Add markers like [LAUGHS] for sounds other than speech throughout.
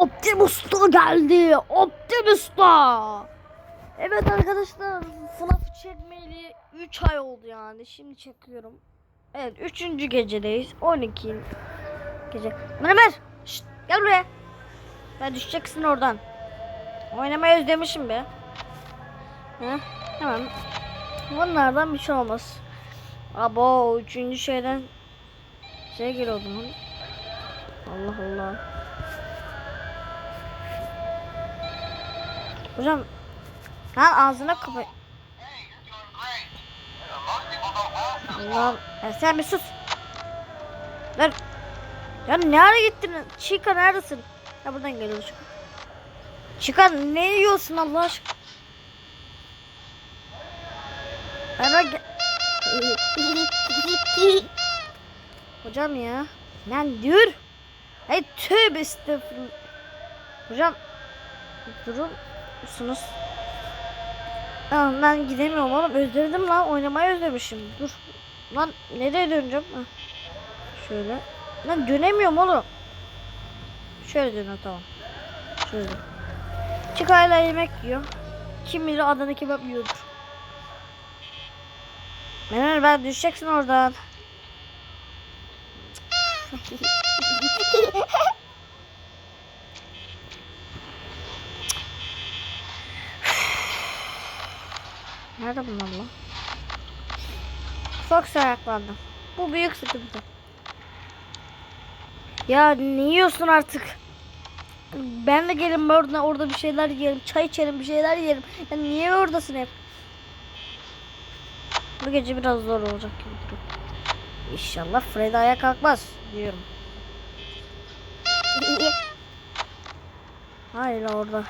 Optimus da geldi. Optimus da. Evet arkadaşlar FNAF çekmeyeli 3 ay oldu yani. Şimdi çekiyorum. Evet 3. gecedeyiz. 12 gece. Ömer şşt, gel buraya. Ben düşeceksin oradan. Oynamayı özlemişim be. Hı? Tamam. Bunlardan bir şey olmaz. Abo üçüncü şeyden şey geliyor o. Allah Allah. Hocam lan ağzına kapa. Allah ya sen bir sus. Lan ya ne ara gittin? Chica neredesin? Ya buradan geliyor Chica. Chica ne yiyorsun Allah aşkına? Gel. [LAUGHS] Hocam ya. Lan dur. Ay tövbe estağfurullah. Hocam durur musunuz? Lan ben gidemiyorum oğlum. Özledim lan. Oynamayı özlemişim. Dur. Lan nereye döneceğim? Heh. Şöyle. Lan dönemiyorum oğlum. Şöyle dön tamam. Şöyle. Çıkayla yemek yiyor. Kim bilir Adana kebap yiyordur. Mehmet ben düşeceksin oradan. [LAUGHS] Nerede bunlar lan? Fox ayaklandım. Bu büyük sıkıntı. Ya ne yiyorsun artık? Ben de gelin orada orada bir şeyler yerim. Çay içerim bir şeyler yerim. Ya niye oradasın hep? Bu gece biraz zor olacak gibi duruyor. İnşallah Fred ayağa kalkmaz diyorum. [LAUGHS] Hayır orada.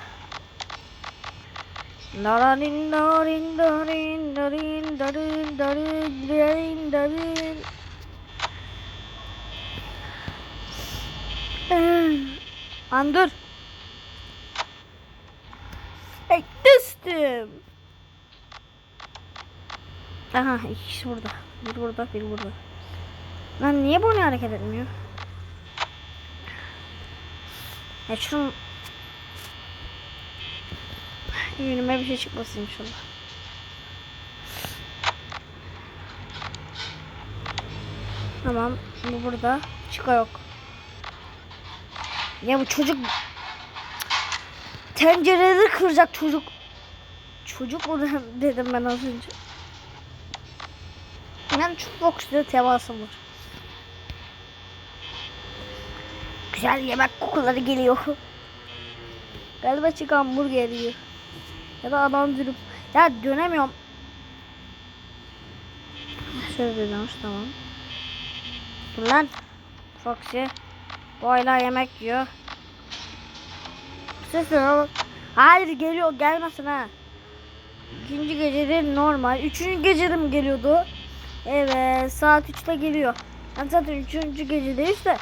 Darin darin darin darin darin darin darin darin An dur. Hey düştüm. Aha ikisi burada. Bir burada bir burada. Lan niye bu ne hareket etmiyor? Ya şunu Önüme bir şey çıkmasın inşallah. Tamam. Bu burada. Çıka yok. Ya bu çocuk tencereleri kıracak çocuk. Çocuk mu dedim ben az önce. Ben çok boksuyla temasım var. Güzel yemek kokuları geliyor. Galiba çıkan hamburger yiyor. Ya da adam dürüp. Ya dönemiyorum. Şöyle dönüyormuş tamam. Dur lan. Foxy. Bu hala yemek yiyor. Ses bak. Hayır geliyor gelmesin ha. İkinci gecede normal. Üçüncü gecede mi geliyordu? Evet saat 3'te geliyor. Ben zaten üçüncü gecedeyiz de.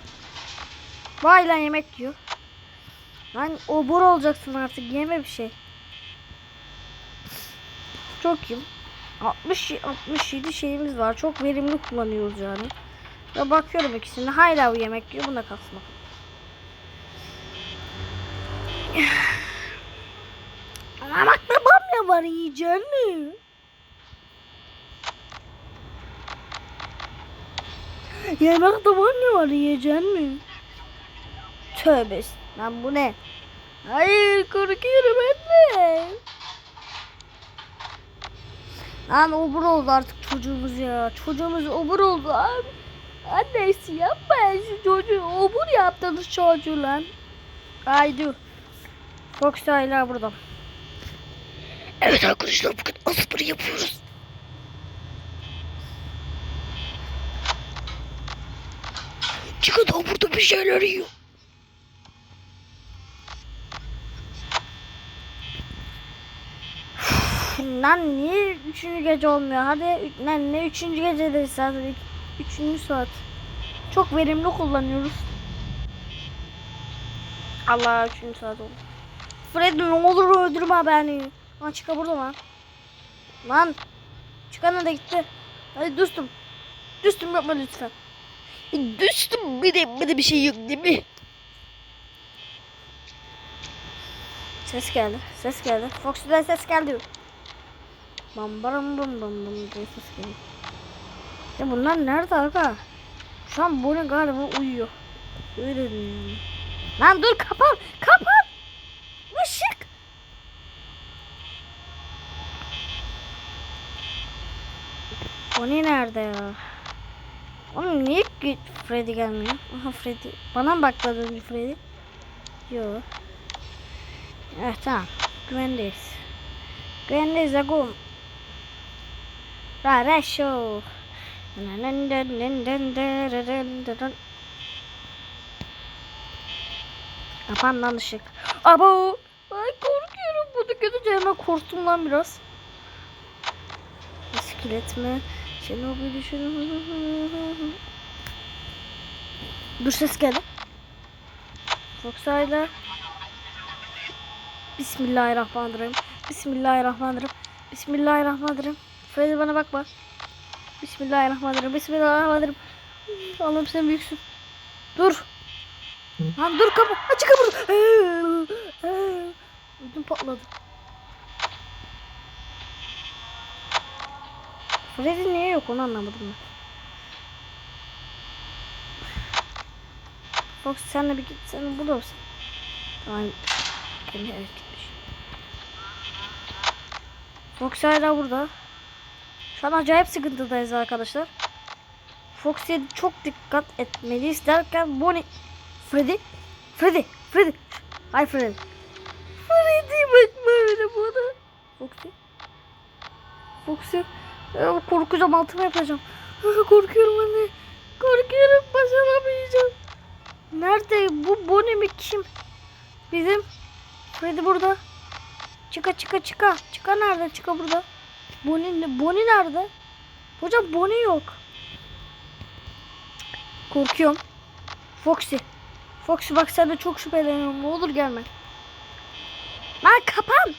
Bu hala yemek yiyor. Lan obur olacaksın artık yeme bir şey. Çok iyi. 60 67 şeyimiz var. Çok verimli kullanıyoruz yani. Ya bakıyorum ikisinde hala bu yemek yiyor. Buna kalsın. Ama [SIGHS] bak da bamya var yiyecek mi? Yemek de bamya var yiyecek mi? Tövbe. Lan bu ne? Hayır korkuyorum anne. Lan obur oldu artık çocuğumuz ya. Çocuğumuz obur oldu abi. Annesi yapma ya şu çocuğu. Obur yaptınız çocuğu lan. Haydi. Fox hala burada. Evet arkadaşlar bugün aspırı yapıyoruz. Çıkın da burada bir şeyler yiyor. Lan niye üçüncü gece olmuyor? Hadi lan ne üçüncü gecedeyiz zaten. Üç- Üçüncü saat. Çok verimli kullanıyoruz. Allah üçüncü saat oldu. Fred ne olur öldürme beni. Lan çıka burada lan. Lan. Çıkan da gitti. Hadi dostum. Dostum yapma lütfen. Düştüm bir de, bir de bir şey yok değil mi? Ses geldi. Ses geldi. Fox'dan ses geldi. Bam baram bam bam bam diye. Ya bunlar nerede aga? Şu an Bonnie galiba uyuyor. Öyle diyorum. Lan dur kapan. Kapan. Işık. Bonnie nerede ya? Oğlum niye Freddy gelmiyor? Aha Freddy. Bana mı az önce Freddy? Yok. Evet tamam. Güvendeyiz. Güvendeyiz Agum. Rara show. Kapan lan ışık. Abo. Ay korkuyorum. Bunu görünce hemen korktum lan biraz. İskelet mi? Çenobil düşün. Dur ses geldi. Foxayla. Bismillahirrahmanirrahim. Bismillahirrahmanirrahim. Bismillahirrahmanirrahim. Freddy bana bakma. Bismillahirrahmanirrahim. Bismillahirrahmanirrahim. Allah'ım sen büyüksün. Dur. Lan dur kapı. Aç kapı. Ödüm patladı. Freddy niye yok onu anlamadım ben. Fox senle bir git. Sen burada mısın? Tamam. Kendi evet gitmiş. Fox hala burada. Şu an acayip sıkıntıdayız arkadaşlar. Fox'e çok dikkat etmeliyiz derken Bonnie Freddy Freddy Freddy. Hay Freddy. Freddy bakma öyle bana Foxy. Foxy ya korkacağım altıma yapacağım. Korkuyorum anne. Korkuyorum başaramayacağım. Nerede bu Bonnie mi kim? Bizim Freddy burada. Çıka çıka çıka. Çıka nerede? Çıka burada Bonnie, Bonnie nerede hocam Bonnie yok Korkuyorum. Foxy. Foxy bak sen de çok şüpheleniyorum. Ne olur gelme. Lan kapan.